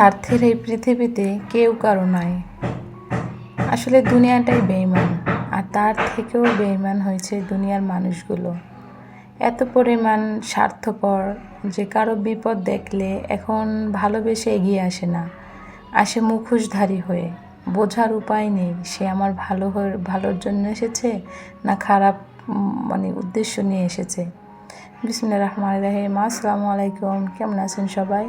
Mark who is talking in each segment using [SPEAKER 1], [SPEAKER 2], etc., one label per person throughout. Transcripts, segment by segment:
[SPEAKER 1] স্বার্থের এই পৃথিবীতে কেউ কারও নাই। আসলে দুনিয়াটাই বেইমান আর তার থেকেও বেইমান হয়েছে দুনিয়ার মানুষগুলো। এত পরিমাণ স্বার্থপর, যে কারও বিপদ দেখলে এখন ভালোবেসে এগিয়ে আসে না। আসে মুখোশধারী হয়ে। বোঝার উপায় নেই, সে আমার ভালো হয়ে, ভালোর জন্য এসেছে, না খারাপ মানে উদ্দেশ্য নিয়ে এসেছে? বিসমুল্লাহ রহমান রাহিম। আসসালামু আলাইকুম। কেমন আছেন সবাই?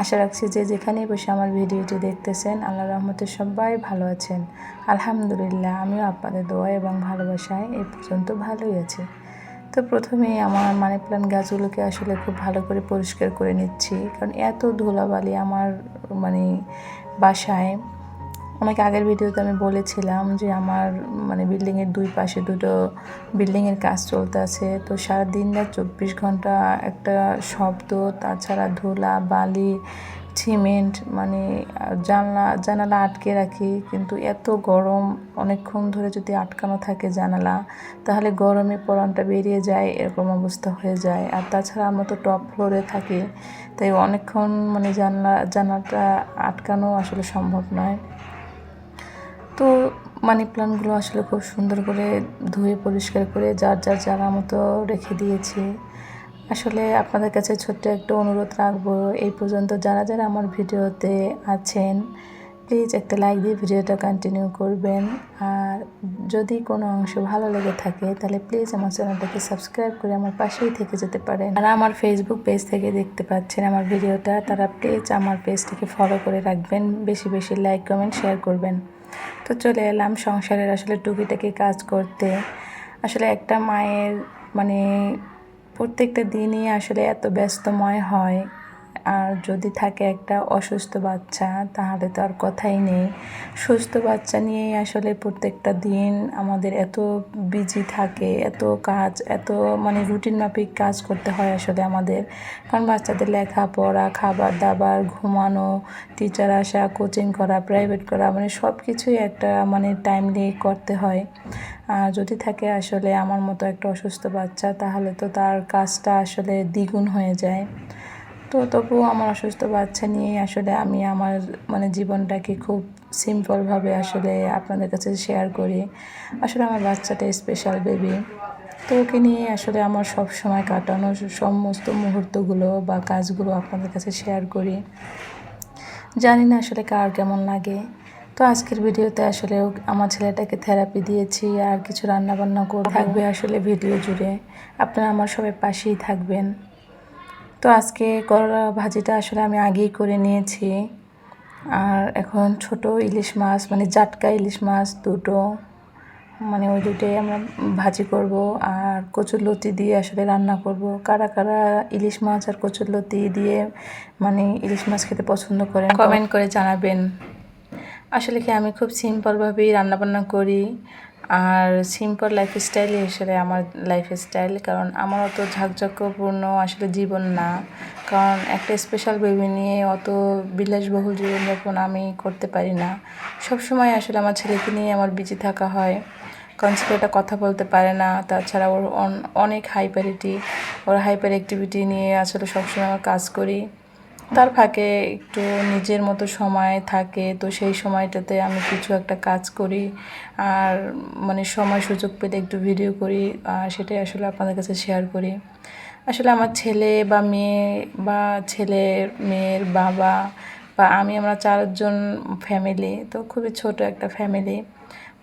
[SPEAKER 1] আশা রাখছি যে যেখানেই বসে আমার ভিডিওটি দেখতেছেন আল্লাহ রহমতে সবাই ভালো আছেন। আলহামদুলিল্লাহ, আমিও আপনাদের দোয়া এবং ভালোবাসায় এই পর্যন্ত ভালোই আছি। তো প্রথমে আমার মানি প্লান্ট গাছগুলোকে আসলে খুব ভালো করে পরিষ্কার করে নিচ্ছি, কারণ এত ধুলাবালি আমার মানে বাসায় অনেক আগের ভিডিওতে আমি বলেছিলাম যে আমার মানে বিল্ডিংয়ের দুই পাশে দুটো বিল্ডিংয়ের কাজ চলতে আছে। তো সারা দিন রাত চব্বিশ ঘণ্টা একটা শব্দ, তাছাড়া ধুলা, বালি সিমেন্ট মানে জানলা, জানালা আটকে রাখি। কিন্তু এত গরম, অনেকক্ষণ ধরে যদি আটকানো থাকে জানালা, তাহলে গরমে পরানটা বেরিয়ে যায়, এরকম অবস্থা হয়ে যায়। আর তাছাড়া আমরা তো টপ ফ্লোরে থাকি, তাই অনেকক্ষণ মানে জানলা, জানালাটা আটকানো আসলে সম্ভব নয়। তো মানি প্লান্টগুলো আসলে খুব সুন্দর করে ধুয়ে পরিষ্কার করে যার যার জায়গা মতো রেখে দিয়েছি। আসলে আপনাদের কাছে ছোট্ট একটা অনুরোধ রাখব, এই পর্যন্ত যারা যারা আমার ভিডিওতে আছেন প্লিজ একটা লাইক দিয়ে ভিডিওটা কন্টিনিউ করবেন। আর যদি কোনো অংশ ভালো লেগে থাকে, তাহলে প্লিজ আমার চ্যানেলটাকে সাবস্ক্রাইব করে আমার পাশেই থেকে যেতে পারেন। আর আমার ফেসবুক পেজ থেকে দেখতে পাচ্ছেন আমার ভিডিওটা, তারা প্লিজ আমার পেজটাকে ফলো করে রাখবেন, বেশি বেশি লাইক কমেন্ট শেয়ার করবেন। তো চলে এলাম সংসারের আসলে টুকিটাকি কাজ করতে। আসলে একটা মায়ের মানে প্রত্যেকটা দিনই আসলে এত ব্যস্তময় হয়। আর যদি থাকে একটা অসুস্থ বাচ্চা, তাহলে তো আর কথাই নেই। সুস্থ বাচ্চা নিয়েই আসলে প্রত্যেকটা দিন আমাদের এত বিজি থাকে, এত কাজ, এত মানে রুটিন মাফিক কাজ করতে হয় আসলে আমাদের। কারণ বাচ্চাদের লেখাপড়া, খাবার দাবার, ঘুমানো টিচার আসা কোচিং করা প্রাইভেট করা মানে সব কিছুই একটা মানে টাইমলি করতে হয়। আর যদি থাকে আসলে আমার মতো একটা অসুস্থ বাচ্চা, তাহলে তো তার কাজটা আসলে দ্বিগুণ হয়ে যায়। তো তবুও আমার অসুস্থ বাচ্চা নিয়ে আসলে আমি আমার মানে জীবনটাকে খুব সিম্পলভাবে আসলে আপনাদের কাছে শেয়ার করি। আসলে আমার বাচ্চাটা স্পেশাল বেবি তো ওকে নিয়ে আসলে আমার সব সময় কাটানো সমস্ত মুহূর্তগুলো বা কাজগুলো আপনাদের কাছে শেয়ার করি। জানি না আসলে কার কেমন লাগে। তো আজকের ভিডিওতে আসলে আমার ছেলেটাকে থেরাপি দিয়েছি, আর কিছু রান্না বান্না করে থাকবে আসলে ভিডিও জুড়ে। আপনারা আমার সবাই পাশেই থাকবেন। তো আজকে করলা ভাজিটা আসলে আমি আগেই করে নিয়েছি। আর এখন ছোট ইলিশ মাছ মানে জাটকা ইলিশ মাছ দুটো মানে ওই দুটোই আমরা ভাজি করব। আর কচুর লতি দিয়ে আসলে রান্না করব। কারা কারা ইলিশ মাছ আর কচুর লতি দিয়ে মানে ইলিশ মাছ খেতে পছন্দ করেন কমেন্ট করে জানাবেন। আসলে কি আমি খুব সিম্পলভাবেই রান্নাবান্না করি। আর সিম্পল লাইফ লাইফস্টাইলই আসলে আমার লাইফস্টাইল কারণ আমার অত ঝাঁকঝাঁকপূর্ণ আসলে জীবন না। কারণ একটা স্পেশাল বেবি নিয়ে অত বিলাসবহুল জীবনযাপন আমি করতে পারি না। সব সময় আসলে আমার ছেলেকে নিয়ে আমার বিজি থাকা হয়। কারণ ছেলেটা কথা বলতে পারে না, তাছাড়া ওর অন- অনেক হাইপারিটি ওর হাইপার অ্যাক্টিভিটি নিয়ে আসলে সবসময় আমার কাজ করি। তার ফাঁকে একটু নিজের মতো সময় থাকে, তো সেই সময়টাতে আমি কিছু একটা কাজ করি আর মানে সময় সুযোগ পেতে একটু ভিডিও করি, আর সেটাই আসলে আপনাদের কাছে শেয়ার করি। আসলে আমার ছেলে বা মেয়ে বা ছেলের, মেয়ের বাবা বা আমি আমরা চারজন ফ্যামিলি তো খুবই ছোট একটা ফ্যামিলি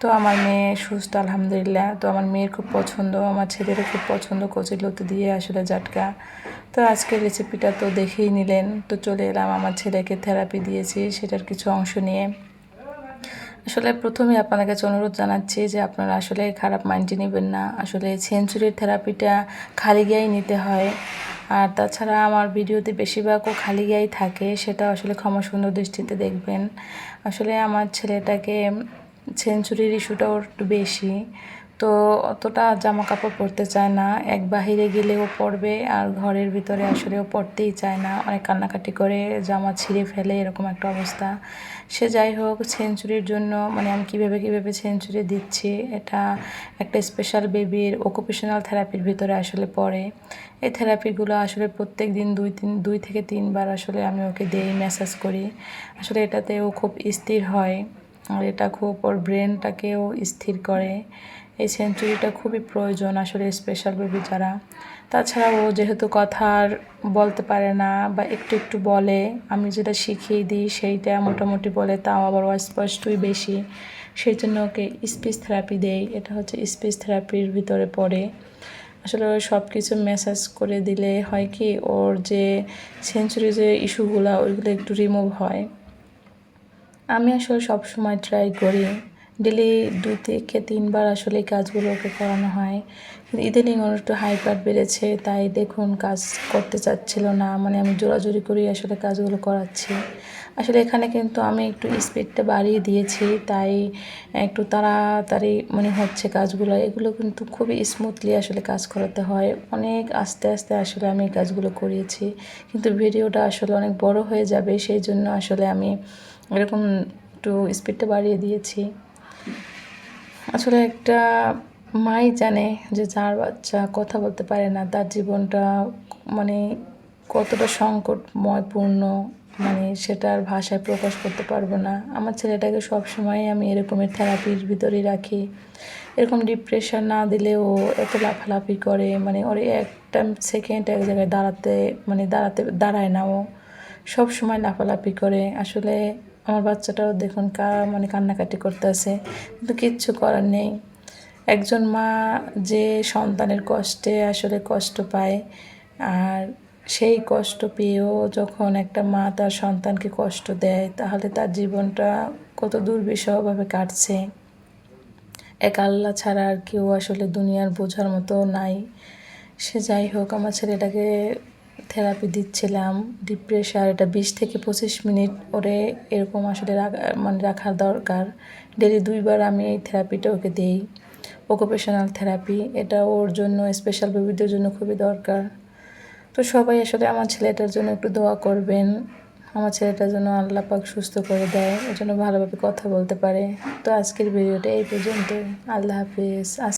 [SPEAKER 1] তো আমার মেয়ে সুস্থ, আলহামদুলিল্লাহ। তো আমার মেয়ের খুব পছন্দ, আমার ছেলেরও খুব পছন্দ কচি লতি দিয়ে আসলে জাটকা। তো আজকের রেসিপিটা তো দেখেই নিলেন। তো চলে এলাম, আমার ছেলেকে থেরাপি দিয়েছি, সেটার কিছু অংশ নিয়ে। আসলে প্রথমে আপনাদের কাছে অনুরোধ জানাচ্ছি যে আপনারা আসলে খারাপ মাইন্ডে নেবেন না। আসলে সেঞ্চুরির থেরাপিটা খালি গায়েই নিতে হয়। আর তাছাড়া আমার ভিডিওতে বেশিরভাগও খালি গায়ে থাকে, সেটা আসলে ক্ষমা সুন্দর দৃষ্টিতে দেখবেন। আসলে আমার ছেলেটাকে, সেঞ্চুরির ইস্যুটাও একটু বেশি। তো অতটা জামা কাপড় পরতে চায় না। এক বাহিরে গেলেও পরবে, আর ঘরের ভিতরে আসলেও পরতেই চায় না। অনেক কান্নাকাটি করে, জামা ছিঁড়ে ফেলে, এরকম একটা অবস্থা। সে যাই হোক, সেঞ্চুরির জন্য মানে আমি কীভাবে কীভাবে সেঞ্চুরি দিচ্ছি, এটা একটা স্পেশাল বেবির অকুপেশনাল থেরাপির ভিতরে আসলে পড়ে। এই থেরাপিগুলো আসলে প্রত্যেক দিন দুই তিন, দুই থেকে তিনবার আসলে আমি ওকে দিই ম্যাসাজ করি। আসলে এটাতে ও খুব স্থির হয়। আর এটা খুব ওর ব্রেনটাকেও স্থির করে। এই সেঞ্চুরিটা খুবই প্রয়োজন আসলে স্পেশাল বেবি যারা। তাছাড়া ও যেহেতু কথা আর বলতে পারে না বা একটু একটু বলে, আমি যেটা শিখিয়ে দিই সেইটা মোটামুটি বলে, তাও আবার অস্পষ্টই বেশি। সেই জন্য ওকে স্পিচ থেরাপি দেই, এটা হচ্ছে স্পিচ থেরাপির ভিতরে পড়ে। আসলে ওই সব কিছু মেসেজ করে দিলে হয় কি, ওর যে সেঞ্চুরি যে ইস্যুগুলো ওইগুলো একটু রিমুভ হয়। আমি আসলে সব সময় ট্রাই করি। ডেলি দু থেকে তিনবার আসলে এই কাজগুলো ওকে করানো হয়। কিন্তু ইদানিং ওর একটু হাইপার বেড়েছে, তাই দেখুন কাজ করতে চাচ্ছিল না। মানে আমি জোরাজোরি করেই আসলে কাজগুলো করাচ্ছি। আসলে এখানে কিন্তু আমি একটু স্পিডটা বাড়িয়ে দিয়েছি, তাই একটু তাড়াতাড়ি মানে হচ্ছে কাজগুলো। এগুলো কিন্তু খুবই স্মুথলি আসলে কাজ করাতে হয়। অনেক আস্তে আস্তে আসলে আমি কাজগুলো করিয়েছি। কিন্তু ভিডিওটা আসলে অনেক বড় হয়ে যাবে, সেই জন্য আসলে আমি এরকম একটু স্পিডটা বাড়িয়ে দিয়েছি। আসলে একটা মাই জানে যে যার বাচ্চা কথা বলতে পারে না, তার জীবনটা মানে কতটা সংকটময়পূর্ণ মানে সেটার ভাষায় প্রকাশ করতে পারব না। আমার ছেলেটাকে সবসময় আমি এরকমের থেরাপির ভিতরে রাখি। এরকম ডিপ্রেশন না দিলে ও এত লাফালাফি করে মানে ওর একটা সেকেন্ড এক জায়গায় দাঁড়াতে মানে দাঁড়াতে, দাঁড়ায় না ও। সব সময় লাফালাফি করে। আসলে আমার বাচ্চাটাও দেখুন কা মানে কান্নাকাটি করতেছে। কিন্তু কিচ্ছু করার নেই। একজন মা যে সন্তানের কষ্টে আসলে কষ্ট পায়, আর সেই কষ্ট পেয়েও যখন একটা মা তার সন্তানকে কষ্ট দেয়, তাহলে তার জীবনটা কত দুর্বিষহভাবে কাটছে। এক আল্লাহ ছাড়া আর কেউ আসলে দুনিয়ার বোঝার মতো নাই। সে যাই হোক, আমার ছেলেটাকে থেরাপি দিচ্ছিলাম ডিপ্রেশার এটা বিশ থেকে পঁচিশ মিনিট ওরে এরকম আসলে মানে রাখার দরকার। ডেলি দুইবার আমি এই থেরাপিটা ওকে দিই। অকুপেশনাল থেরাপি এটা ওর জন্য স্পেশাল বেবিদের জন্য খুবই দরকার। তো সবাই আসলে আমার ছেলেটার জন্য একটু দোয়া করবেন। আমার ছেলেটার জন্য আল্লাহ পাক সুস্থ করে দেয়। ওর জন্য ভালোভাবে কথা বলতে পারে। তো আজকের ভিডিওটা এই পর্যন্ত আল্লাহ হাফিজ।